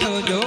હે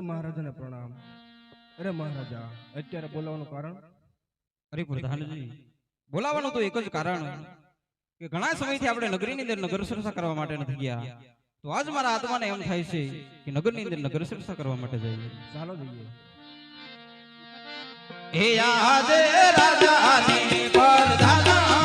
મહારાજાને પ્રણામ. અરે મહારાજા અત્યારે બોલાવવાનું કારણ? અરે પ્રધાનજી બોલાવાનું તો એક જ કારણ કે ઘણા સમયથી આપણે નગરીની અંદર નગર સુરક્ષા કરવા માટે નથી ગયા. તો આજ મારા આત્માને એમ થાય છે કે નગરની અંદર નગર સુરક્ષા કરવા માટે જઈએ. ચાલો જઈએ. હે આજે પરધાના